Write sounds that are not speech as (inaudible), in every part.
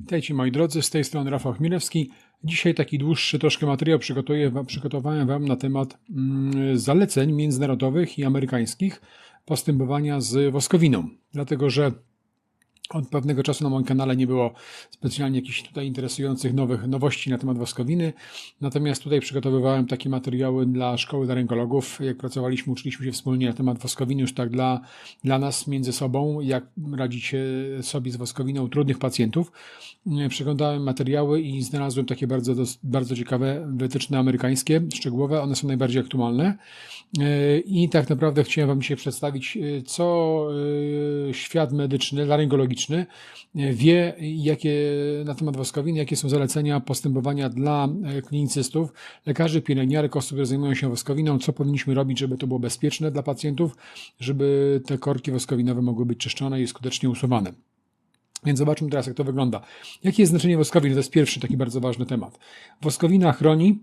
Witajcie moi drodzy, z tej strony Rafał Chmielewski. Dzisiaj taki dłuższy troszkę materiał przygotowałem Wam na temat mm, zaleceń międzynarodowych i amerykańskich postępowania z woskowiną. Dlatego, że od pewnego czasu na moim kanale nie było specjalnie jakichś tutaj interesujących nowych nowości na temat woskowiny. Natomiast tutaj przygotowywałem takie materiały dla szkoły rynkologów. Jak pracowaliśmy, uczyliśmy się wspólnie na temat woskowiny, już tak dla, dla nas między sobą, jak radzić sobie z woskowiną trudnych pacjentów. Przeglądałem materiały i znalazłem takie bardzo, bardzo ciekawe wytyczne amerykańskie, szczegółowe. One są najbardziej aktualne. I tak naprawdę chciałem Wam dzisiaj przedstawić, co e, świat medyczny, laryngologiczny, wie jakie na temat woskowiny, jakie są zalecenia postępowania dla e, klinicystów, lekarzy, pielęgniarek, osób, które zajmują się woskowiną, co powinniśmy robić, żeby to było bezpieczne dla pacjentów, żeby te korki woskowinowe mogły być czyszczone i skutecznie usuwane. Więc zobaczmy teraz, jak to wygląda. Jakie jest znaczenie woskowiny? To jest pierwszy taki bardzo ważny temat. Woskowina chroni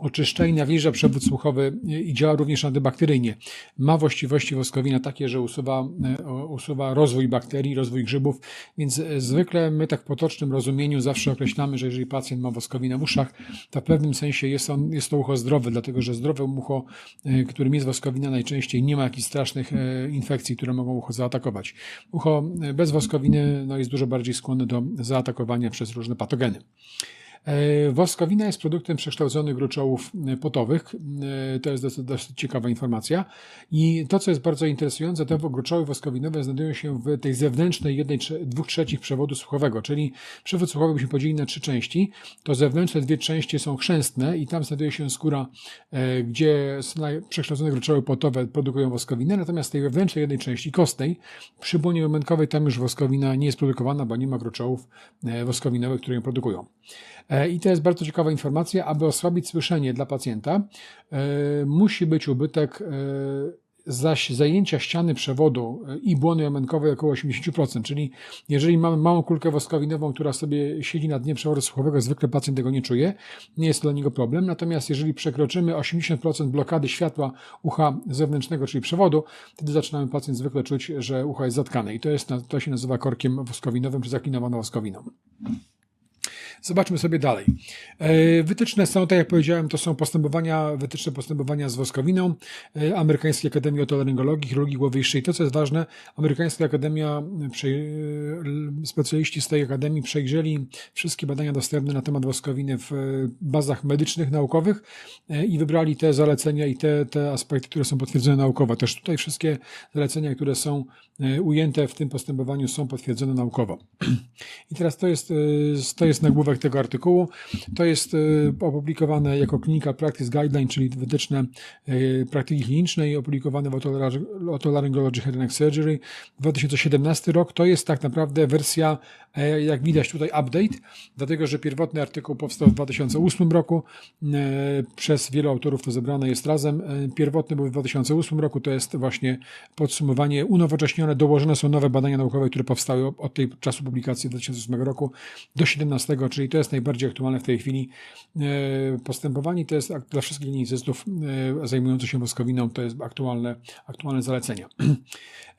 oczyszcza i przewód słuchowy i działa również antybakteryjnie. Ma właściwości woskowina takie, że usuwa, e, usuwa rozwój bakterii, rozwój grzybów, więc e, zwykle my tak w potocznym rozumieniu zawsze określamy, że jeżeli pacjent ma woskowinę w uszach, to w pewnym sensie jest, on, jest to ucho zdrowe, dlatego że zdrowe ucho, e, którym jest woskowina najczęściej nie ma jakichś strasznych infekcji, które mogą ucho zaatakować. Ucho bez woskowiny no, jest dużo bardziej skłonne do zaatakowania przez różne patogeny. E, woskowina jest produktem przekształconych gruczołów e, potowych. E, to jest dosyć, dosyć, ciekawa informacja. I to, co jest bardzo interesujące, te gruczoły woskowinowe znajdują się w tej zewnętrznej jednej, dwóch trzecich przewodu słuchowego, czyli przewód słuchowy byśmy podzielili na trzy części. To zewnętrzne dwie części są chrzęstne i tam znajduje się skóra, gdzie przekształcone gruczoły potowe produkują woskowinę, natomiast tej wewnętrznej jednej części kostnej, przy błonie momenkowej, tam już woskowina nie jest produkowana, bo nie ma gruczołów woskowinowych, które ją produkują. E, I to jest bardzo ciekawa informacja. Aby osłabić słyszenie dla pacjenta, e, musi być ubytek e, zaś zajęcia ściany przewodu i błony jamenkowej około 80%, czyli jeżeli mamy małą kulkę woskowinową, która sobie siedzi na dnie przewodu słuchowego, zwykle pacjent tego nie czuje, nie jest to dla niego problem, natomiast jeżeli przekroczymy 80% blokady światła ucha zewnętrznego, czyli przewodu, wtedy zaczynamy pacjent zwykle czuć, że ucho jest zatkane i to, jest, to się nazywa korkiem woskowinowym czy zaklinowaną woskowiną. Zobaczmy sobie dalej. E, wytyczne są, tak jak powiedziałem, to są postępowania, wytyczne postępowania z woskowiną e, Amerykańskiej Akademii Otolaryngologii, Chirurgii Głowy i. To, co jest ważne, Amerykańska Akademia, e, specjaliści z tej Akademii przejrzeli wszystkie badania dostępne na temat woskowiny w bazach medycznych, naukowych i wybrali te zalecenia i te, te aspekty, które są potwierdzone naukowo. Też tutaj wszystkie zalecenia, które są ujęte w tym postępowaniu są potwierdzone naukowo. (clears throat) I teraz to jest, to jest nagłówek tego artykułu. To jest y, opublikowane jako Clinical Practice Guideline, czyli wytyczne y, praktyki klinicznej, opublikowane w Otolaryngology Head and Neck Surgery 2017 rok. To jest tak naprawdę wersja, e, jak widać tutaj, update, dlatego że pierwotny artykuł powstał w 2008 roku. E, przez wielu autorów to zebrane jest razem. E, pierwotny był w 2008 roku, to jest właśnie podsumowanie unowocześnione, dołożone są nowe badania naukowe, które powstały od tej czasu publikacji 2008 roku do 2017, czyli czyli to jest najbardziej aktualne w tej chwili e, postępowanie. To jest dla wszystkich klinicystów e, zajmujących się woskowiną, to jest aktualne, aktualne zalecenia.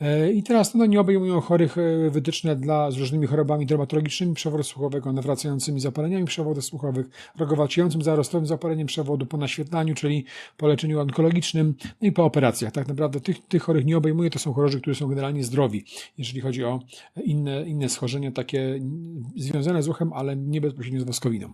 E, I teraz no, nie obejmują chorych wytyczne dla z różnymi chorobami dermatologicznymi przewodu słuchowego, nawracającymi zapaleniami przewodów słuchowych, rogowaciejącym zarostowym zapaleniem przewodu, po naświetlaniu, czyli po leczeniu onkologicznym, no i po operacjach. Tak naprawdę tych, tych chorych nie obejmuje, to są chorzy, którzy są generalnie zdrowi, jeżeli chodzi o inne, inne schorzenia takie związane z uchem, ale nie bezpośrednio z woskowiną.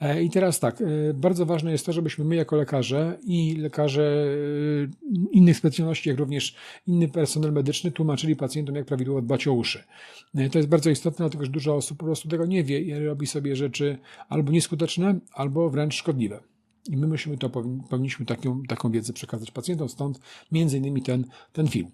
E, I teraz tak, e, bardzo ważne jest to, żebyśmy my jako lekarze i lekarze e, innych specjalności, jak również inny personel medyczny tłumaczyli pacjentom, jak prawidłowo dbać o uszy. To jest bardzo istotne, dlatego że dużo osób po prostu tego nie wie i robi sobie rzeczy albo nieskuteczne, albo wręcz szkodliwe. I my musimy to, powinniśmy taką, taką wiedzę przekazać pacjentom, stąd między innymi ten, ten film.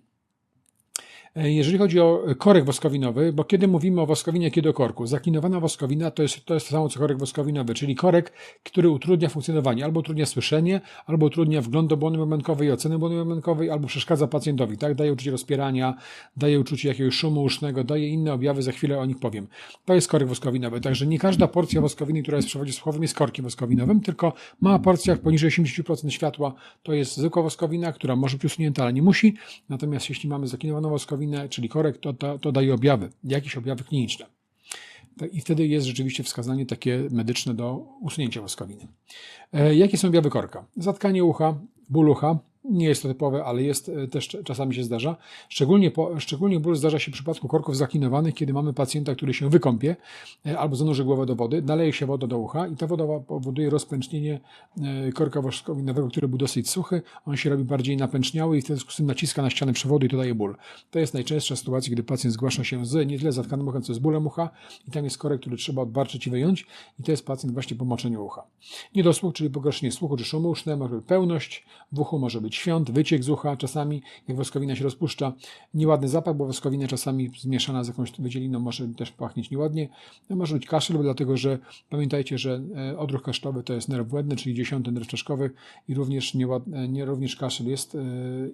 E, jeżeli chodzi o korek woskowinowy, bo kiedy mówimy o woskowinie, kiedy o korku, zaklinowana woskowina to jest to, jest to samo co korek woskowinowy, czyli korek, który utrudnia funkcjonowanie, albo utrudnia słyszenie, albo utrudnia wgląd do błony momenkowej i oceny błony momenkowej, albo przeszkadza pacjentowi, tak? Daje uczucie rozpierania, daje uczucie jakiegoś szumu usznego, daje inne objawy, za chwilę o nich powiem. To jest korek woskowinowy, także nie każda porcja woskowiny, która jest w przewodzie słuchowym jest korkiem woskowinowym, tylko mała porcja poniżej 80% światła to jest zwykła woskowina, która może być usunięta, ale nie musi, natomiast jeśli mamy zaklinowaną woskowinę, czyli korek, to, to, to daje objawy, jakieś objawy kliniczne. I wtedy jest rzeczywiście wskazanie takie medyczne do usunięcia woskowiny. E, jakie są objawy korka? Zatkanie ucha, ból ucha, nie jest to typowe, ale jest e, też czasami się zdarza. Szczególnie, po, szczególnie ból zdarza się w przypadku korków zaklinowanych, kiedy mamy pacjenta, który się wykąpie e, albo zanurzy głowę do wody, naleje się woda do ucha i ta woda powoduje rozpęcznienie e, korka woskowinowego, który był dosyć suchy. On się robi bardziej napęczniały i w związku z tym naciska na ścianę przewodu i to daje ból. To jest najczęstsza sytuacja, kiedy pacjent zgłasza się z nie tyle zatkanym uchem, co z bólem ucha i tam jest korek, który trzeba odbarczyć i wyjąć i to jest pacjent właśnie po moczeniu ucha. Niedosłuch, czyli pogorszenie słuchu czy szumu może być pełność w uchu, może być świąt, wyciek z ucha, czasami jak woskowina się rozpuszcza, nieładny zapach, bo woskowina czasami zmieszana z jakąś wydzieliną może też pachnieć nieładnie. No, może być kaszel, dlatego że pamiętajcie, że e, odruch kaszlowy to jest nerw błędny, czyli dziesiąty nerw czaszkowy i również, nieładny, nie, również kaszel jest e,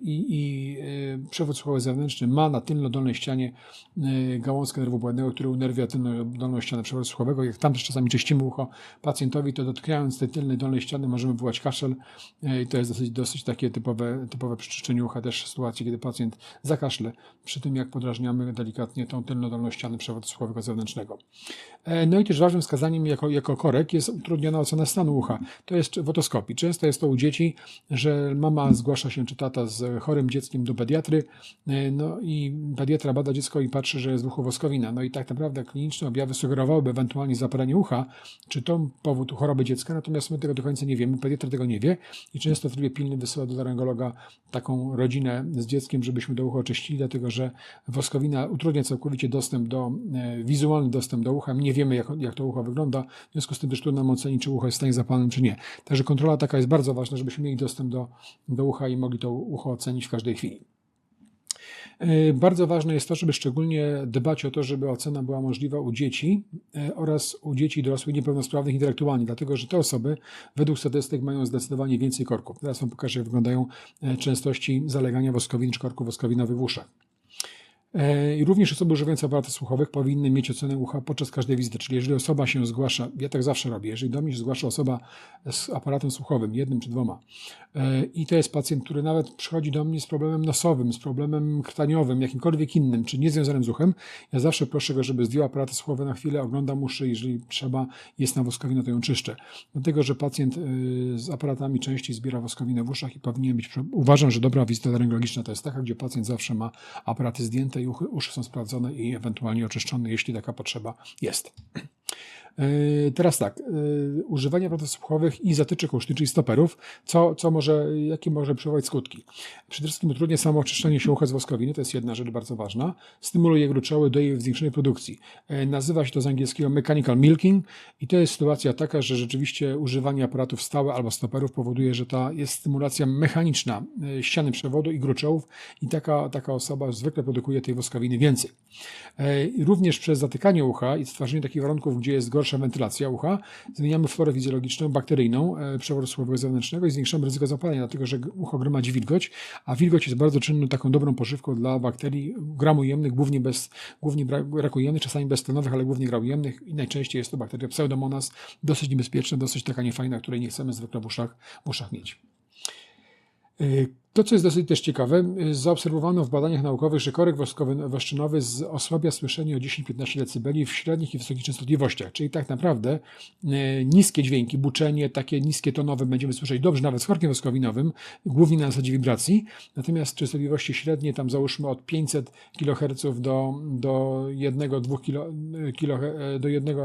i, i e, przewód słuchowy zewnętrzny ma na tylno-dolnej ścianie gałązkę nerwu błędnego, który unerwia tylno-dolną ścianę przewodu słuchowego. Jak tam też czasami czyścimy ucho pacjentowi, to dotknięcie tej tylnej dolnej ściany możemy wywołać kaszel i to jest dosyć, dosyć takie typowe, typowe ucha, też sytuacje, kiedy pacjent zakaszle przy tym, jak podrażniamy delikatnie tą tylną dolną ścianę przewodu słuchowego zewnętrznego. E, no i też ważnym wskazaniem jako, jako korek jest utrudniona ocena stanu ucha. To jest w otoskopii. Często jest to u dzieci, że mama zgłasza się, czy tata z chorym dzieckiem do pediatry, e, no i pediatra bada dziecko i patrzy, że jest w uchu woskowina. No i tak naprawdę kliniczne objawy sugerowałyby ewentualnie zapalenie ucha, czy to powód choroby dziecka, natomiast my tego do końca nie wiemy, pediatra tego nie wie i często w trybie pilnym wysyła do laryngologa taką rodzinę z dzieckiem, żebyśmy do ucha oczyścili, dlatego że woskowina utrudnia całkowicie dostęp do, e, wizualny dostęp do ucha. Nie wiemy, jak, jak to ucho wygląda, w związku z tym też trudno nam ocenić, czy ucho jest w stanie zapalnym, czy nie. Także kontrola taka jest bardzo ważna, żebyśmy mieli dostęp do, do ucha i mogli to ucho ocenić w każdej chwili. E, bardzo ważne jest to, żeby szczególnie dbać o to, żeby ocena była możliwa u dzieci e, oraz u dzieci dorosłych niepełnosprawnych intelektualnie, dlatego że te osoby według statystyk mają zdecydowanie więcej korków. Teraz Wam pokażę, jak wyglądają e, częstości zalegania woskowin czy korków woskowinowych w uszach. E, I również osoby używające aparatów słuchowych powinny mieć ocenę ucha podczas każdej wizyty. Czyli jeżeli osoba się zgłasza, ja tak zawsze robię, jeżeli do mnie się zgłasza osoba z aparatem słuchowym, jednym czy dwoma, e, i to jest pacjent, który nawet przychodzi do mnie z problemem nosowym, z problemem krtaniowym, jakimkolwiek innym, czy niezwiązanym z uchem, ja zawsze proszę go, żeby zdjął aparaty słuchowe na chwilę, oglądam uszy, jeżeli trzeba, jest na woskowinę, to ją czyszczę. Dlatego, że pacjent e, z aparatami częściej zbiera woskowinę w uszach i powinien być, uważam, że dobra wizyta laryngologiczna to jest taka, gdzie pacjent zawsze ma aparaty zdjęte uszy są sprawdzone i ewentualnie oczyszczone, jeśli taka potrzeba jest. E, teraz tak, e, używanie aparatów słuchowych i zatyczek usznych, czyli stoperów, co, co może, jakie może przywołać skutki? Przede wszystkim utrudnia samo oczyszczenie się ucha z woskowiny, to jest jedna rzecz bardzo ważna. Stymuluje gruczoły do jej zwiększonej produkcji. E, nazywa się to z angielskiego mechanical milking i to jest sytuacja taka, że rzeczywiście używanie aparatów stałe albo stoperów powoduje, że ta jest stymulacja mechaniczna ściany przewodu i gruczołów i taka, taka osoba zwykle produkuje tej woskowiny więcej. Również przez zatykanie ucha i stwarzanie takich warunków, gdzie jest gorsza gorsza wentylacja ucha, zmieniamy florę fizjologiczną, bakteryjną e, przewodu słuchowego zewnętrznego i zwiększamy ryzyko zapalenia, dlatego że ucho gromadzi wilgoć, a wilgoć jest bardzo czynną taką dobrą pożywką dla bakterii gramujemnych, głównie, bez, głównie rakujemnych, czasami beztlenowych, ale głównie gramujemnych i najczęściej jest to bakteria pseudomonas, dosyć niebezpieczna, dosyć taka niefajna, której nie chcemy zwykle w uszach, w uszach mieć. To, co jest dosyć też ciekawe, y, zaobserwowano w badaniach naukowych, że korek woskowy waszczynowy osłabia słyszenie o 10-15 dB w średnich i wysokich częstotliwościach, czyli tak naprawdę y, niskie dźwięki, buczenie, takie niskie tonowe będziemy słyszeć dobrze nawet z korkiem woskowinowym, głównie na zasadzie wibracji, natomiast częstotliwości średnie, tam załóżmy od 500 kHz do, do 1-2 kilo, y, do 1,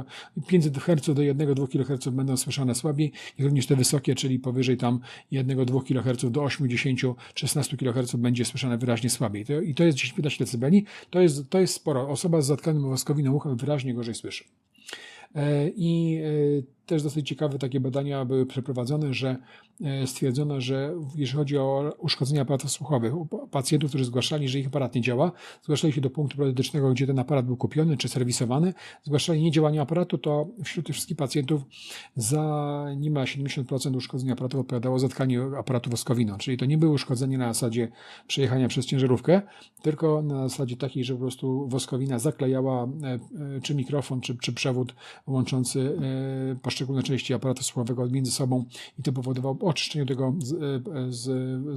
500 Hz do 1-2 kHz będą słyszane słabiej, jak również te wysokie, czyli powyżej tam 1-2 kHz do 80 16 kHz będzie słyszane wyraźnie słabiej. To, I to jest 10-15 dB. To jest, to jest sporo. Osoba z zatkanym woskowinem uchem wyraźnie gorzej słyszy. E, I e, też dosyć ciekawe takie badania były przeprowadzone, że e, stwierdzono, że jeśli chodzi o uszkodzenia aparatów słuchowych, pacjentów, którzy zgłaszali, że ich aparat nie działa, zgłaszali się do punktu protetycznego, gdzie ten aparat był kupiony czy serwisowany, zgłaszali niedziałanie aparatu, to wśród tych wszystkich pacjentów za niemal 70% uszkodzenia aparatu odpowiadało zatkanie aparatu woskowiną, czyli to nie było uszkodzenie na zasadzie przejechania przez ciężarówkę, tylko na zasadzie takiej, że po prostu woskowina zaklejała e, e, czy mikrofon, czy, czy przewód łączący poszczególne poszczególne części aparatu słuchowego między sobą i to powodowało oczyszczenie tego z, z,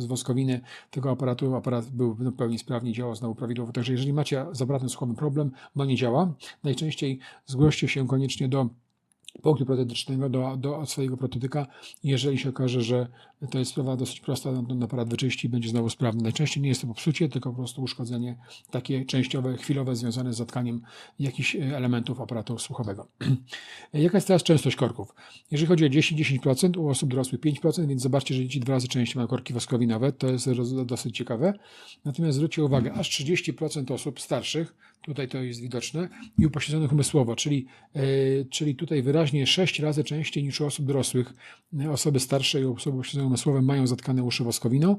z woskowiny tego aparatu. Aparat był w pełni sprawnie działał znowu prawidłowo. Także jeżeli macie z aparatem słuchowym problem, bo nie działa, najczęściej zgłoście się koniecznie do punktu protetycznego do, do swojego protetyka. Jeżeli się okaże, że to jest sprawa dosyć prosta, no to aparat wyczyści i będzie znowu sprawny. Najczęściej nie jest to popsucie, tylko po prostu uszkodzenie takie częściowe, chwilowe, związane z zatkaniem jakichś e, elementów aparatu słuchowego. (clears throat) Jaka jest teraz częstość korków? Jeżeli chodzi o 10-10%, u osób dorosłych 5%, więc zobaczcie, że dzieci dwa razy częściej mają korki woskowinowe, to jest dosyć ciekawe. Natomiast zwróćcie uwagę, aż 30% osób starszych, tutaj to jest widoczne, i upośledzonych umysłowo, czyli, yy, czyli tutaj wyraźnie 6 razy częściej niż u osób dorosłych, yy, osoby starsze i osoby upośledzone umysłowym mają zatkane uszy woskowiną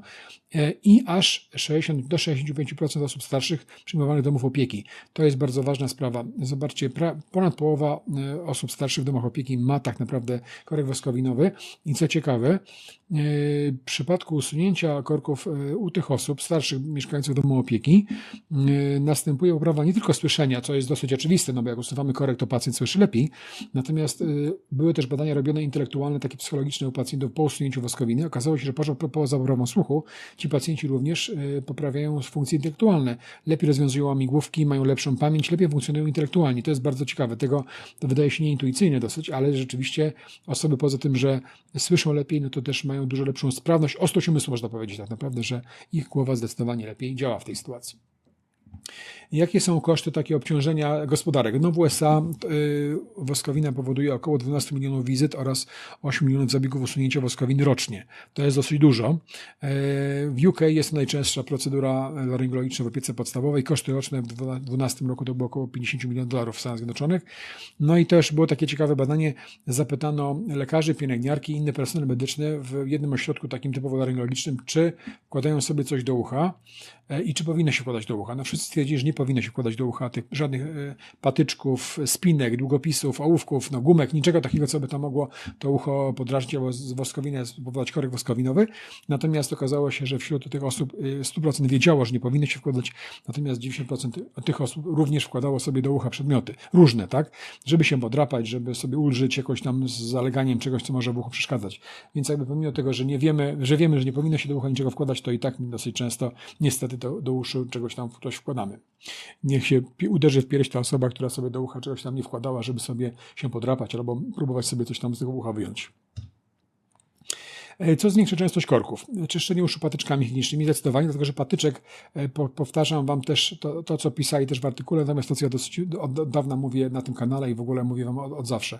yy, i aż 60 do 65% osób starszych przyjmowanych domów opieki. To jest bardzo ważna sprawa. Zobaczcie, pra, ponad połowa osób starszych w domach opieki ma tak naprawdę korek woskowinowy i co ciekawe, w przypadku usunięcia korków u tych osób starszych mieszkających w domu opieki następuje poprawa nie tylko słyszenia, co jest dosyć oczywiste, no bo jak usuwamy korek, to pacjent słyszy lepiej. Natomiast y, były też badania robione intelektualne, takie psychologiczne u pacjentów po usunięciu woskowiny. Okazało się, że poza, poza poprawą słuchu, ci pacjenci również y, poprawiają funkcje intelektualne. Lepiej rozwiązują łamigłówki, mają lepszą pamięć, lepiej funkcjonują intelektualnie. To jest bardzo ciekawe. Tego wydaje się nieintuicyjne dosyć, ale rzeczywiście osoby poza tym, że słyszą lepiej, no to też mają dużo lepszą sprawność. Ostrość umysłu można powiedzieć tak naprawdę, że ich głowa zdecydowanie lepiej działa w tej sytuacji. Jakie są koszty takie obciążenia gospodarek? No w USA y, woskowina powoduje około 12 milionów wizyt oraz 8 milionów zabiegów usunięcia woskowiny rocznie. To jest dosyć dużo. Y, w UK jest najczęstsza procedura laryngologiczna w opiece podstawowej. Koszty roczne w 2012 roku to było około 50 milionów dolarów w Stanach Zjednoczonych. No i też było takie ciekawe badanie. Zapytano lekarzy, pielęgniarki i inny personel medyczny w jednym ośrodku takim typowo laryngologicznym, czy wkładają sobie coś do ucha i czy powinno się wkładać do ucha. No wszyscy stwierdzili, że nie powinno się wkładać do ucha tych żadnych e, patyczków, spinek, długopisów, ołówków, no gumek, niczego takiego, co by to mogło to ucho podrażnić albo z woskowiny spowodować korek woskowinowy. Natomiast okazało się, że wśród tych osób 100% e, wiedziało, że nie powinno się wkładać, natomiast 90% tych osób również wkładało sobie do ucha przedmioty, różne, tak, żeby się podrapać, żeby sobie ulżyć jakoś tam z zaleganiem czegoś, co może w uchu przeszkadzać. Więc jakby pomimo tego, że nie wiemy, że wiemy, że nie powinno się do ucha niczego wkładać, to i tak dosyć często niestety do, do uszu czegoś tam coś wkładamy. Niech się uderzy w pierś ta osoba, która sobie do ucha czegoś tam nie wkładała, żeby sobie się podrapać albo próbować sobie coś tam z tego ucha wyjąć. E, co zwiększa częstość korków? Czyszczenie uszu patyczkami higienicznymi zdecydowanie, dlatego że patyczek, e, powtarzam Wam też to, to, co pisali też w artykule, natomiast to, co ja dosyć od dawna mówię na tym kanale i w ogóle mówię Wam od, od zawsze.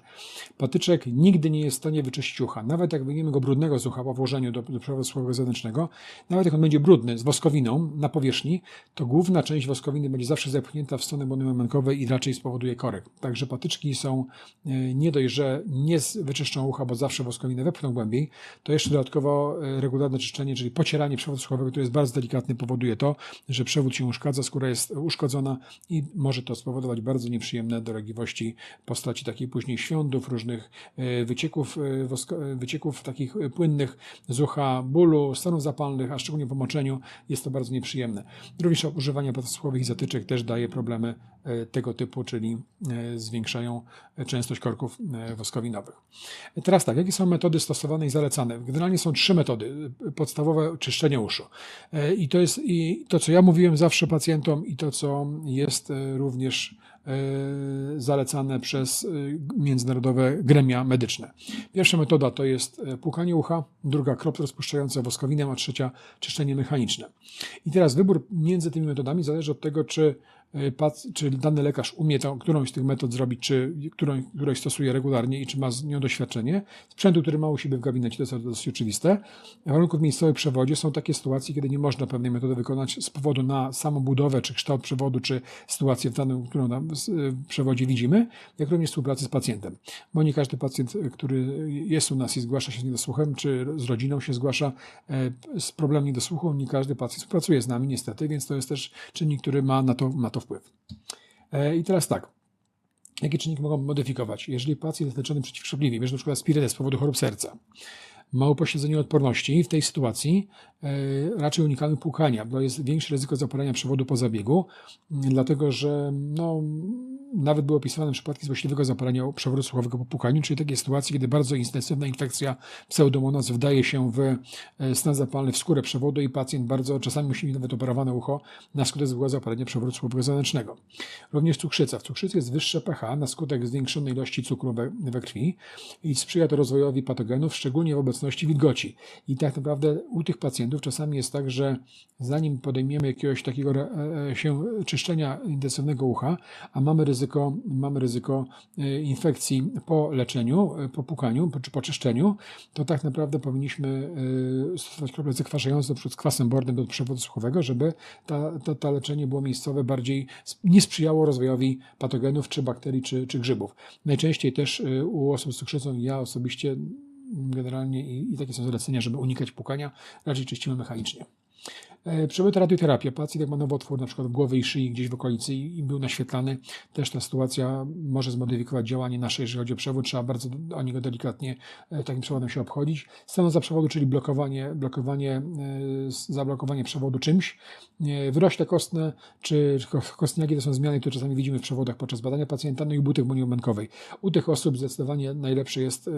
Patyczek nigdy nie jest w stanie wyczyścić ucha. Nawet jak wyjmiemy go brudnego z ucha po włożeniu do, do przewodu słuchowego zewnętrznego, nawet jak on będzie brudny z woskowiną na powierzchni, to główna część woskowiny będzie zawsze zepchnięta w stronę błony momenkowej i raczej spowoduje korek. Także patyczki są e, nie dość, że nie wyczyszczą ucha, bo zawsze woskowinę wepchną głębiej, to jeszcze dodatkowo e, regularne czyszczenie, czyli pocieranie przewodu słuchowego, który jest bardzo delikatny, powoduje to, że przewód się uszkadza, skóra jest uszkodzona i może to spowodować bardzo nieprzyjemne dolegliwości postaci takiej później świądów, różnych e, wycieków, e, wycieków takich płynnych z ucha, bólu, stanów zapalnych, a szczególnie po moczeniu jest to bardzo nieprzyjemne. Również używanie słuchowych i zatyczek też daje problemy tego typu, czyli zwiększają częstość korków woskowinowych. Teraz tak, jakie są metody stosowane i zalecane? Generalnie są trzy metody podstawowe czyszczenia uszu. E, I to jest i to, co ja mówiłem zawsze pacjentom, i to, co jest e, również e, zalecane przez międzynarodowe gremia medyczne. Pierwsza metoda to jest płukanie ucha, druga krop rozpuszczająca woskowinę, a trzecia czyszczenie mechaniczne. I teraz wybór między tymi metodami zależy od tego, czy czy dany lekarz umie tą, którąś z tych metod zrobić, czy którą, którąś stosuje regularnie i czy ma z nią doświadczenie. Sprzętu, który ma u siebie w gabinecie, to jest dosyć oczywiste. W warunków miejscowej przewodzie są takie sytuacje, kiedy nie można pewnej metody wykonać z powodu na samą budowę, czy kształt przewodu, czy sytuację w danym, którą tam w przewodzie widzimy, jak również współpracy z pacjentem. Bo nie każdy pacjent, który jest u nas i zgłasza się z niedosłuchem, czy z rodziną się zgłasza e, z problemem niedosłuchu, nie każdy pacjent współpracuje z nami niestety, więc to jest też czynnik, który ma na to, na to wpływ. E, I teraz tak. Jakie czynniki mogą modyfikować? Jeżeli pacjent jest leczony przeciwkrzepliwie, bierze na przykład spirytę z powodu chorób serca, ma upośledzenie odporności, w tej sytuacji e, raczej unikamy płukania, bo jest większe ryzyko zapalenia przewodu po zabiegu, dlatego że no, nawet były opisywane przypadki złośliwego zapalenia przewodu słuchowego po płukaniu, czyli takie sytuacje, kiedy bardzo intensywna infekcja pseudomonas wdaje się w e, stan zapalny w skórę przewodu i pacjent bardzo czasami musi mieć nawet operowane ucho na skutek złego zapalenia przewodu słuchowego zewnętrznego. Również cukrzyca. W cukrzycy jest wyższe pH na skutek zwiększonej ilości cukru we, we krwi i sprzyja to rozwojowi patogenów, szczególnie w obecności wilgoci. I tak naprawdę u tych pacjentów czasami jest tak, że zanim podejmiemy jakiegoś takiego e, e, się czyszczenia intensywnego ucha, a mamy ryzyko, mamy ryzyko e, infekcji po leczeniu, po pukaniu czy po czyszczeniu, to tak naprawdę powinniśmy stosować krople zakwaszające, z kwasem bordem do przewodu słuchowego, żeby ta, ta leczenie było miejscowe, bardziej nie sprzyjało rozwojowi patogenów, czy bakterii, czy, czy grzybów. Najczęściej też u osób z cukrzycą ja osobiście generalnie i, i takie są zalecenia, żeby unikać pukania, raczej czyścimy mechanicznie. E, Przebyta radioterapia. Pacjent jak ma nowotwór na przykład w głowie i szyi gdzieś w okolicy i był naświetlany, też ta sytuacja może zmodyfikować działanie nasze, jeżeli chodzi o przewód. Trzeba bardzo o niego delikatnie e, takim przewodem się obchodzić. za przewodu, czyli blokowanie, blokowanie, e, zablokowanie przewodu czymś. Wyrośle kostne czy kostniaki to są zmiany, które czasami widzimy w przewodach podczas badania pacjenta, no i buty w moniomenkowej. U tych osób zdecydowanie najlepsze jest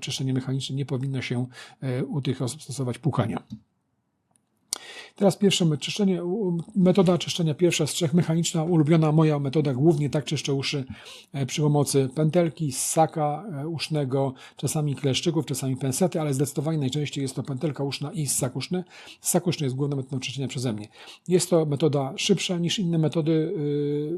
czyszczenie mechaniczne. Nie powinno się u tych osób stosować pukania. Teraz pierwsze czyszczenie, metoda czyszczenia pierwsza z trzech, mechaniczna, ulubiona moja metoda, głównie tak czyszczę uszy e, przy pomocy pętelki, ssaka e, usznego, czasami kleszczyków, czasami pensety, ale zdecydowanie najczęściej jest to pętelka uszna i ssak uszny. Ssak uszny jest główną metodą czyszczenia przeze mnie. Jest to metoda szybsza niż inne metody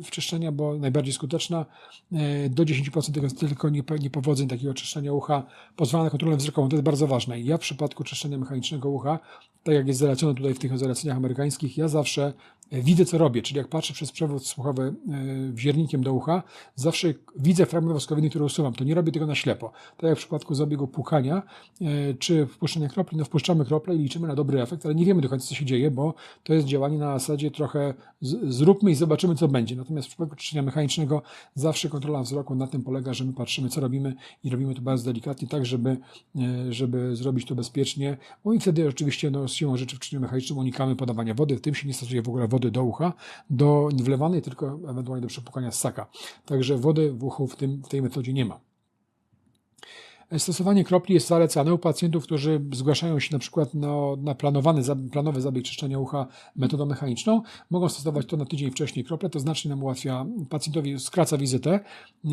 y, czyszczenia, bo najbardziej skuteczna. E, do 10% tego tylko niepowodzeń takiego czyszczenia ucha pozwala na kontrolę wzrokową. To jest bardzo ważne. Ja w przypadku czyszczenia mechanicznego ucha, tak jak jest zalecone tutaj w tych zaleceniach amerykańskich, ja zawsze e, widzę, co robię, czyli jak patrzę przez przewód słuchowy e, wziernikiem do ucha, zawsze widzę fragment woskowiny, który usuwam. To nie robię tego na ślepo. Tak jak w przypadku zabiegu płukania e, czy wpuszczenia kropli, no wpuszczamy krople i liczymy na dobry efekt, ale nie wiemy do końca, co się dzieje, bo to jest działanie na zasadzie trochę zróbmy i zobaczymy, co będzie. Natomiast w przypadku czyszczenia mechanicznego zawsze kontrola wzroku na tym polega, że my patrzymy, co robimy i robimy to bardzo delikatnie, tak, żeby, żeby zrobić to bezpiecznie. No i wtedy oczywiście no, siłą rzeczy w czynieniu mechanicznym unikamy podawania wody. W tym się nie stosuje w ogóle wody do ucha, do wlewanej, tylko ewentualnie do przepłukania ssaka. Także wody w uchu w, tym, w tej metodzie nie ma. Stosowanie kropli jest zalecane u pacjentów, którzy zgłaszają się na przykład na, na planowany, planowy zabieg czyszczenia ucha metodą mechaniczną. Mogą stosować to na tydzień wcześniej krople, to znacznie nam ułatwia pacjentowi, skraca wizytę. E,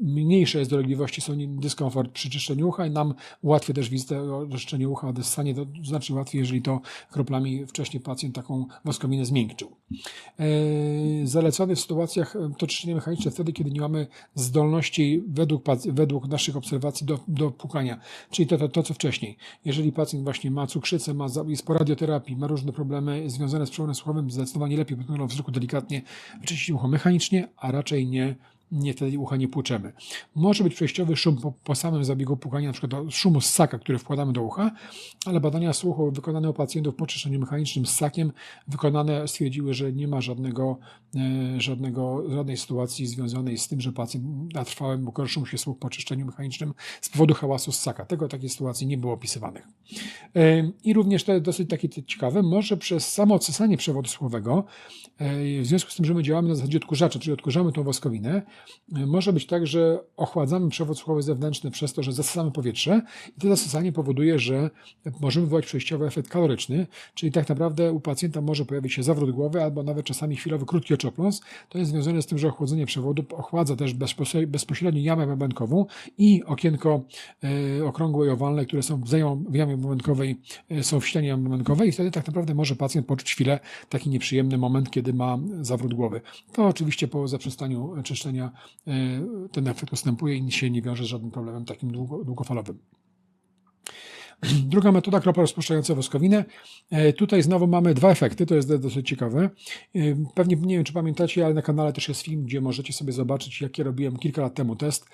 mniejsze jest dolegliwości, są dyskomfort przy czyszczeniu ucha i nam ułatwia też wizytę o czyszczeniu ucha, odessanie to znacznie łatwiej, jeżeli to kroplami wcześniej pacjent taką woskowinę zmiękczył. E, zalecony w sytuacjach to czyszczenie mechaniczne wtedy, kiedy nie mamy zdolności według, według naszych obserwacji do do, pukania. Czyli to, to, to, co wcześniej. Jeżeli pacjent właśnie ma cukrzycę, ma, jest po radioterapii, ma różne problemy związane z przewodem słuchowym, zdecydowanie lepiej pod wzroku delikatnie wyczyścić ucho mechanicznie, a raczej nie nie wtedy ucha nie płuczemy. Może być przejściowy szum po, po samym zabiegu płukania, na przykład szumu ssaka, który wkładamy do ucha, ale badania słuchu wykonane u pacjentów po czyszczeniu mechanicznym ssakiem wykonane stwierdziły, że nie ma żadnego, e, żadnego, żadnej sytuacji związanej z tym, że pacjent na trwałym pogorszył mu się słuch po czyszczeniu mechanicznym z powodu hałasu ssaka. Tego takiej sytuacji nie było opisywanych. E, I również to jest dosyć takie ciekawe, może przez samo odsysanie przewodu słuchowego, e, w związku z tym, że my działamy na zasadzie odkurzacza, czyli odkurzamy tą woskowinę, może być tak, że ochładzamy przewód słuchowy zewnętrzny przez to, że zasysamy powietrze i to zasysanie powoduje, że możemy wywołać przejściowy efekt kaloryczny, czyli tak naprawdę u pacjenta może pojawić się zawrót głowy albo nawet czasami chwilowy krótki oczopląs. To jest związane z tym, że ochłodzenie przewodu ochładza też bezpośrednio jamę bębenkową i okienko e, okrągłe i owalne, które są w jamie bębenkowej, e, są w ścianie bębenkowej i wtedy tak naprawdę może pacjent poczuć chwilę taki nieprzyjemny moment, kiedy ma zawrót głowy. To oczywiście po zaprzestaniu czyszczenia E, ten efekt ustępuje i się nie wiąże z żadnym problemem takim długo, długofalowym. Druga metoda, kropla rozpuszczająca woskowinę. E, tutaj znowu mamy dwa efekty, to jest dosyć ciekawe. E, pewnie nie wiem, czy pamiętacie, ale na kanale też jest film, gdzie możecie sobie zobaczyć, jakie robiłem kilka lat temu test.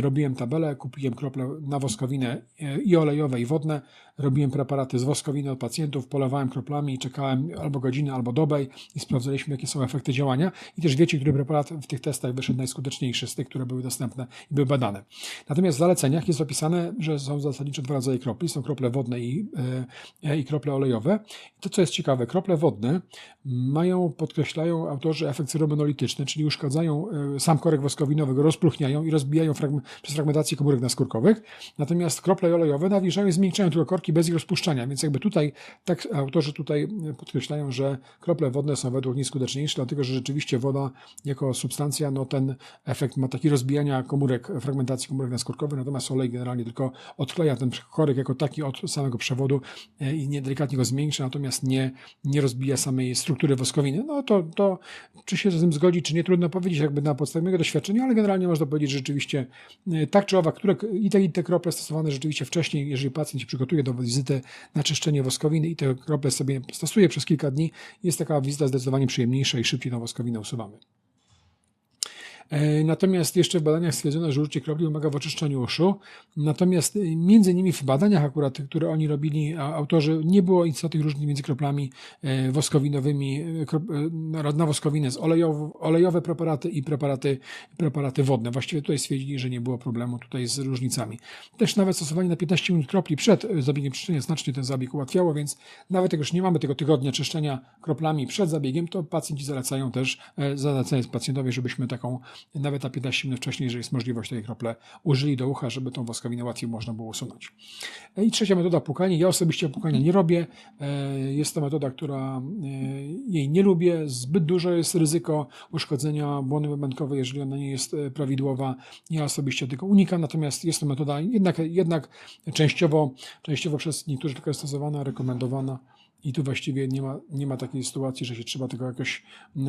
Robiłem tabelę, kupiłem krople na woskowinę i olejowe, i wodne. Robiłem preparaty z woskowiny od pacjentów, polewałem kroplami i czekałem albo godzinę, albo dobę i sprawdzaliśmy, jakie są efekty działania. I też wiecie, który preparat w tych testach wyszedł najskuteczniejszy z tych, które były dostępne i były badane. Natomiast w zaleceniach jest opisane, że są zasadniczo dwa rodzaje kropli są krople wodne i, i krople olejowe. I to, co jest ciekawe, krople wodne mają, podkreślają autorzy, efekt seromonolityczny, czyli uszkadzają sam korek woskowinowy, go rozpróchniają i rozbijają przez fragmentację komórek naskórkowych. Natomiast krople olejowe nawieszają i zmiękczają tylko korki bez ich rozpuszczania, więc jakby tutaj, tak autorzy tutaj podkreślają, że krople wodne są według nich skuteczniejsze, dlatego że rzeczywiście woda jako substancja, no ten efekt ma taki rozbijania komórek, fragmentacji komórek naskórkowych, natomiast olej generalnie tylko odkleja ten korek jako taki od samego przewodu e, i nie, delikatnie go zmiękcza, natomiast nie, nie rozbija samej struktury woskowiny. No to, to czy się z tym zgodzi, czy nie, trudno powiedzieć jakby na podstawie mojego doświadczenia, ale generalnie można powiedzieć, że rzeczywiście e, tak czy owak, które, i te, i te krople stosowane rzeczywiście wcześniej, jeżeli pacjent się przygotuje do wizyty na czyszczenie woskowiny i te krople sobie stosuje przez kilka dni, jest taka wizyta zdecydowanie przyjemniejsza i szybciej tą woskowinę usuwamy. E, natomiast jeszcze w badaniach stwierdzono, że użycie kropli pomaga w oczyszczaniu uszu. Natomiast e, między innymi w badaniach akurat, które oni robili, autorzy, nie było istotnych różnic między kroplami e, woskowinowymi, na woskowinę z olejowe, preparaty i preparaty, preparaty wodne. Właściwie tutaj stwierdzili, że nie było problemu tutaj z różnicami. Też nawet stosowanie na 15 minut kropli przed zabiegiem czyszczenia znacznie ten zabieg ułatwiało, więc nawet jak już nie mamy tego tygodnia czyszczenia kroplami przed zabiegiem, to pacjenci zalecają też, zalecają pacjentowi, żebyśmy taką nawet na 15 minut wcześniej, jeżeli jest możliwość, tej krople użyli do ucha, żeby tą woskowinę łatwiej można było usunąć. E, I trzecia metoda pukanie. Ja osobiście pukania nie robię. E, jest to metoda, która e, jej nie lubię. Zbyt dużo jest ryzyko uszkodzenia błony wymenkowej, jeżeli ona nie jest prawidłowa. Ja osobiście tego unikam, natomiast jest to metoda jednak, jednak częściowo, częściowo przez niektórych tylko stosowana, rekomendowana. I tu właściwie nie ma, nie ma takiej sytuacji, że się trzeba tego jakoś. E,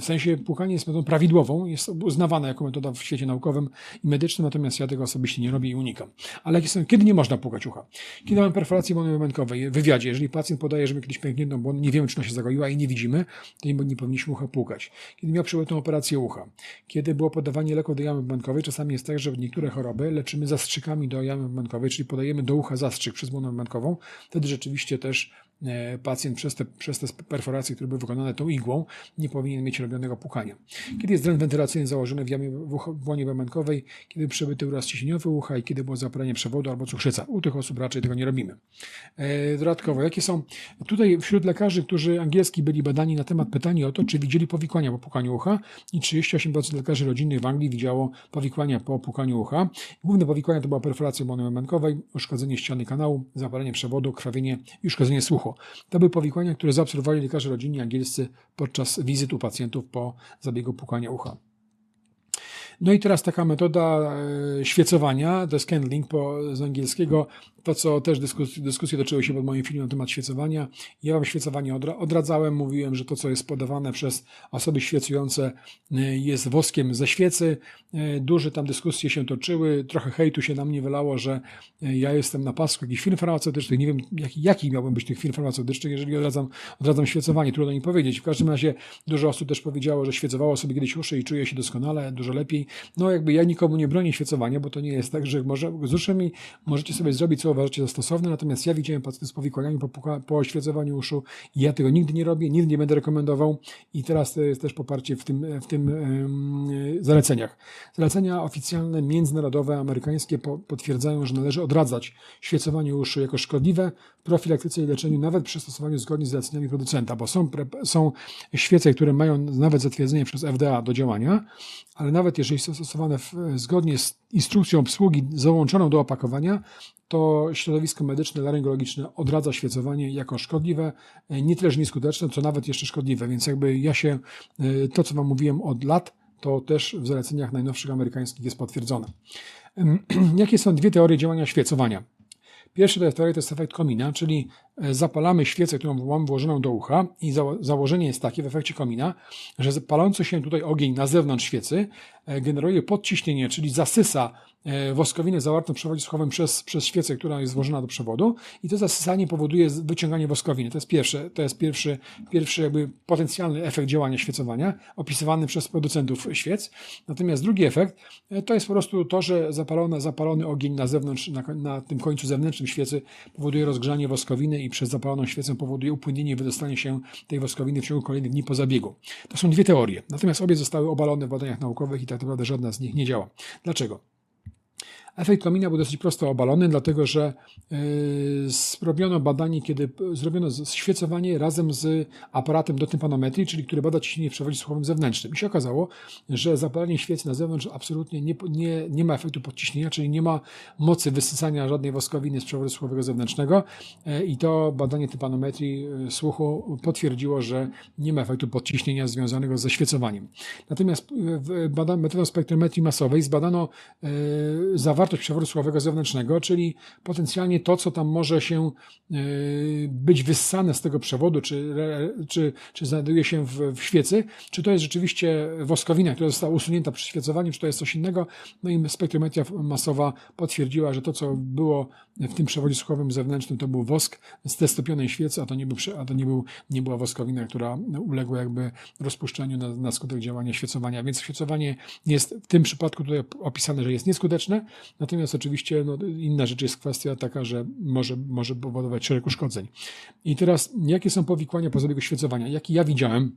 w sensie płukanie jest metodą prawidłową, jest uznawana jako metoda w świecie naukowym i medycznym, natomiast ja tego osobiście nie robię i unikam. Ale kiedy nie można płukać ucha? Kiedy mamy perforację błony wymenkowej w wywiadzie, jeżeli pacjent podaje, że kiedyś pękniętą błonę, nie wiemy, czy ona się zagoiła i nie widzimy, to nie, nie powinniśmy ucha płukać. Kiedy miał przypadną operację ucha, kiedy było podawanie leku do jamy wymenkowej, czasami jest tak, że niektóre choroby leczymy zastrzykami do jamy wymenkowej, czyli podajemy do ucha zastrzyk przez błonę wymenkową, wtedy rzeczywiście też pacjent przez te, przez te perforacje, które były wykonane tą igłą, nie powinien mieć robionego pukania. Kiedy jest dren wentylacyjny założony w jamie w kiedy przebyty uraz ciśnieniowy ucha i kiedy było zapalenie przewodu albo cukrzyca. U tych osób raczej tego nie robimy. E, dodatkowo, jakie są tutaj wśród lekarzy, którzy angielski byli badani na temat pytania o to, czy widzieli powikłania po pukaniu ucha i 38% lekarzy rodzinnych w Anglii widziało powikłania po pukaniu ucha. Główne powikłania to była perforacja błony wełmankowej, uszkodzenie ściany kanału, zapalenie przewodu, krwawienie i uszkodzenie słuchu. To były powikłania, które zaobserwowali lekarze rodzinni angielscy podczas wizyt u pacjentów po zabiegu pukania ucha. No i teraz taka metoda e, świecowania, to jest candling po, z angielskiego, to co też dyskusje, dyskusje toczyły się pod moim filmem na temat świecowania. Ja wam świecowanie odradzałem, mówiłem, że to co jest podawane przez osoby świecujące e, jest woskiem ze świecy. E, duże tam dyskusje się toczyły, trochę hejtu się na mnie wylało, że ja jestem na pasku jakichś firm farmaceutycznych, nie wiem jaki, jaki miałbym być tych firm farmaceutycznych, jeżeli odradzam, odradzam świecowanie, trudno mi powiedzieć. W każdym razie dużo osób też powiedziało, że świecowało sobie kiedyś uszy i czuje się doskonale, dużo lepiej. No jakby ja nikomu nie bronię świecowania, bo to nie jest tak, że może, z uszymi możecie sobie zrobić, co uważacie za stosowne, natomiast ja widziałem pacjentów z powikłaniami po, po świecowaniu uszu i ja tego nigdy nie robię, nigdy nie będę rekomendował i teraz to jest też poparcie w tym, w tym yy, zaleceniach. Zalecenia oficjalne, międzynarodowe, amerykańskie po, potwierdzają, że należy odradzać świecowanie uszu jako szkodliwe w profilaktyce i leczeniu, nawet przy stosowaniu zgodnie z zaleceniami producenta, bo są, są świece, które mają nawet zatwierdzenie przez FDA do działania, ale nawet jeżeli stosowane w, zgodnie z instrukcją obsługi załączoną do opakowania, to środowisko medyczne, laryngologiczne odradza świecowanie jako szkodliwe, nie tyle, że nieskuteczne, co nawet jeszcze szkodliwe. Więc jakby ja się, e, to co Wam mówiłem od lat, to też w zaleceniach najnowszych amerykańskich jest potwierdzone. (clears throat) Jakie są dwie teorie działania świecowania? Pierwsza teoria, to jest efekt komina, czyli e, zapalamy świecę, którą mam włożoną do ucha i założenie jest takie w efekcie komina, że palący się tutaj ogień na zewnątrz świecy e, generuje podciśnienie, czyli zasysa E, woskowinę zawartą w przewodzie słuchowym przez, przez świecę, która jest złożona do przewodu i to zasysanie powoduje wyciąganie woskowiny. To jest pierwszy, to jest pierwszy, pierwszy jakby potencjalny efekt działania świecowania opisywany przez producentów świec. Natomiast drugi efekt e, to jest po prostu to, że zapalony, zapalony ogień na zewnątrz, na, na tym końcu zewnętrznym świecy powoduje rozgrzanie woskowiny i przez zapaloną świecę powoduje upłynienie i wydostanie się tej woskowiny w ciągu kolejnych dni po zabiegu. To są dwie teorie. Natomiast obie zostały obalone w badaniach naukowych i tak naprawdę żadna z nich nie działa. Dlaczego? Efekt komina był dosyć prosto obalony, dlatego że yy, zrobiono badanie, kiedy zrobiono świecowanie razem z aparatem do tympanometrii, czyli który bada ciśnienie w przewodzie słuchowym zewnętrznym. I się okazało, że zapalenie świecy na zewnątrz absolutnie nie, nie, nie ma efektu podciśnienia, czyli nie ma mocy wysysania żadnej woskowiny z przewodu słuchowego zewnętrznego yy, i to badanie tympanometrii yy, słuchu potwierdziło, że nie ma efektu podciśnienia związanego ze świecowaniem. Natomiast metodą spektrometrii masowej zbadano zawartość przewodu słuchowego zewnętrznego, czyli potencjalnie to, co tam może się być wyssane z tego przewodu, czy, czy, czy znajduje się w, w świecy, czy to jest rzeczywiście woskowina, która została usunięta przy świecowaniu, czy to jest coś innego. No i spektrometria masowa potwierdziła, że to, co było w tym przewodzie słuchowym zewnętrznym, to był wosk z testopionej świecy, a to nie, był, a to nie, był, nie była woskowina, która uległa jakby rozpuszczeniu na, na skutek działania świecowania. Więc świecowanie jest w tym przypadku tutaj opisane, że jest nieskuteczne, natomiast oczywiście no, inna rzecz jest kwestia taka, że może, może powodować szereg uszkodzeń. I teraz, jakie są powikłania po zabiegu świecowania? Jaki ja widziałem?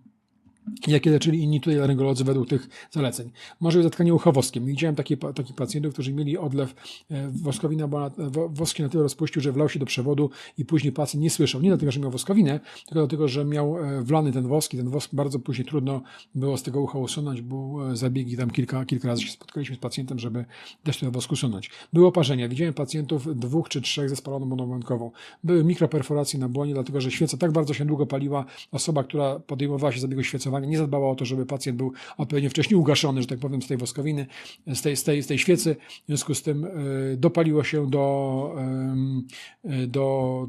Jakie leczyli inni tutaj laryngolodzy według tych zaleceń. Może zatkanie uchowoskiem. Widziałem takie, takich pacjentów, którzy mieli odlew e, woskowina, bo woski na tyle rozpuścił, że wlał się do przewodu i później pacjent nie słyszał. Nie dlatego, że miał woskowinę, tylko dlatego, że miał e, wlany ten wosk i ten wosk bardzo później trudno było z tego ucha usunąć. Był e, zabiegi, tam kilka, kilka razy się spotkaliśmy z pacjentem, żeby też ten wosk usunąć. Były oparzenia. Widziałem pacjentów dwóch czy trzech ze spaloną monowątkową. Były mikroperforacje na błonie, dlatego, że świeca tak bardzo się długo paliła. Osoba, która podejmowała się zabiegu nie zadbała o to, żeby pacjent był odpowiednio wcześniej ugaszony, że tak powiem, z tej woskowiny, z tej, z tej, z tej świecy. W związku z tym e, dopaliło się do, e, do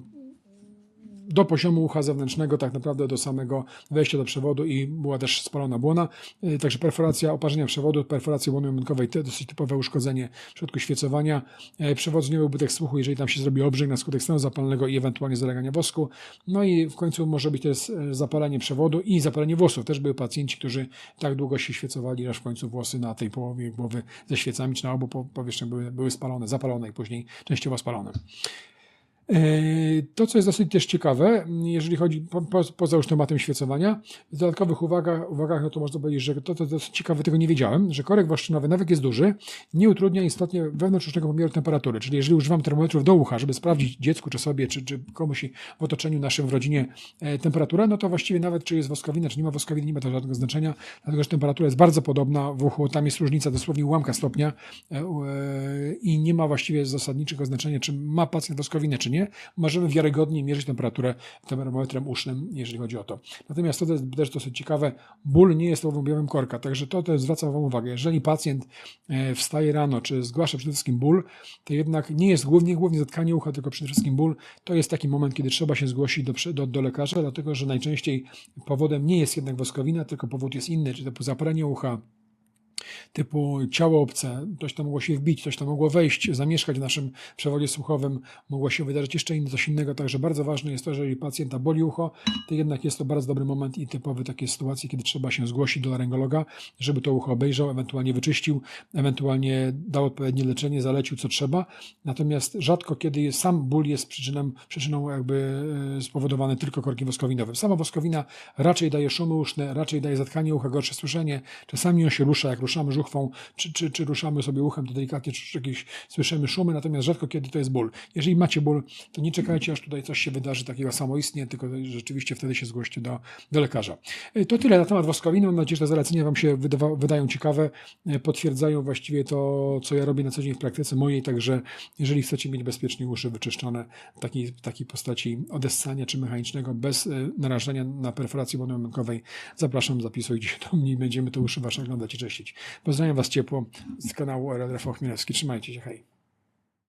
do poziomu ucha zewnętrznego, tak naprawdę do samego wejścia do przewodu i była też spalona błona. Y, także perforacja oparzenia przewodu, perforacja błony jądrkowej, to dosyć typowe uszkodzenie w środku świecowania. Y, przewód z ubytek słuchu, jeżeli tam się zrobi obrzeg na skutek stanu zapalnego i ewentualnie zalegania wosku. No i w końcu może być też y, zapalenie przewodu i zapalenie włosów. Też były pacjenci, którzy tak długo się świecowali, aż w końcu włosy na tej połowie głowy ze świecami, czy na obu powierzchniach były, były spalone, zapalone i później częściowo spalone. E, to, co jest dosyć też ciekawe, jeżeli chodzi po, po, poza już tematem świecowania, w dodatkowych uwagach, uwagach no to można powiedzieć, że to, to dosyć ciekawe, tego nie wiedziałem, że korek waszczynowy, nawet jest duży, nie utrudnia istotnie wewnątrznego pomiaru temperatury. Czyli jeżeli używam termometrów do ucha, żeby sprawdzić dziecku, czy sobie, czy, czy komuś w otoczeniu naszym, w rodzinie e, temperaturę, no to właściwie nawet czy jest woskowina, czy nie ma woskowiny, nie ma to żadnego znaczenia, dlatego że temperatura jest bardzo podobna w uchu, tam jest różnica dosłownie ułamka stopnia e, e, i nie ma właściwie zasadniczego znaczenia, czy ma pacjent woskowinę, czy nie nie, możemy wiarygodnie mierzyć temperaturę termometrem usznym, jeżeli chodzi o to. Natomiast to jest też dosyć ciekawe, ból nie jest objawem korka, także to też zwraca Wam uwagę. Jeżeli pacjent e, wstaje rano, czy zgłasza przede wszystkim ból, to jednak nie jest głównie, głównie zatkanie ucha, tylko przede wszystkim ból. To jest taki moment, kiedy trzeba się zgłosić do, do, do lekarza, dlatego że najczęściej powodem nie jest jednak woskowina, tylko powód jest inny, czy typu zapalenie ucha, typu ciało obce, coś tam mogło się wbić, coś tam mogło wejść, zamieszkać w naszym przewodzie słuchowym, mogło się wydarzyć jeszcze inne, coś innego, także bardzo ważne jest to, że jeżeli pacjenta boli ucho, to jednak jest to bardzo dobry moment i typowy takie sytuacje, kiedy trzeba się zgłosić do laryngologa, żeby to ucho obejrzał, ewentualnie wyczyścił, ewentualnie dał odpowiednie leczenie, zalecił co trzeba, natomiast rzadko kiedy sam ból jest przyczyną, przyczyną jakby e, spowodowany tylko korkiem woskowinowym. Sama woskowina raczej daje szumy uszne, raczej daje zatkanie ucha, gorsze słyszenie, czasami on się rusza, jak ruszamy żuchwą, czy, czy, czy ruszamy sobie uchem, to delikatnie czy jakieś słyszymy szumy, natomiast rzadko kiedy to jest ból. Jeżeli macie ból, to nie czekajcie, aż tutaj coś się wydarzy takiego samoistnie, tylko rzeczywiście wtedy się zgłoście do, do lekarza. E, to tyle na temat woskowiny. Mam nadzieję, że zalecenia Wam się wydawa, wydają ciekawe, e, potwierdzają właściwie to, co ja robię na co dzień w praktyce mojej, także jeżeli chcecie mieć bezpiecznie uszy wyczyszczone w takiej, takiej postaci odessania czy mechanicznego, bez e, narażenia na perforację monomenkowej, zapraszam, zapisuj się do mnie i będziemy to uszy Wasze oglądać i czyścić. Pozdrawiam Was ciepło z kanału Rafał Chmielewski. Trzymajcie się, hej.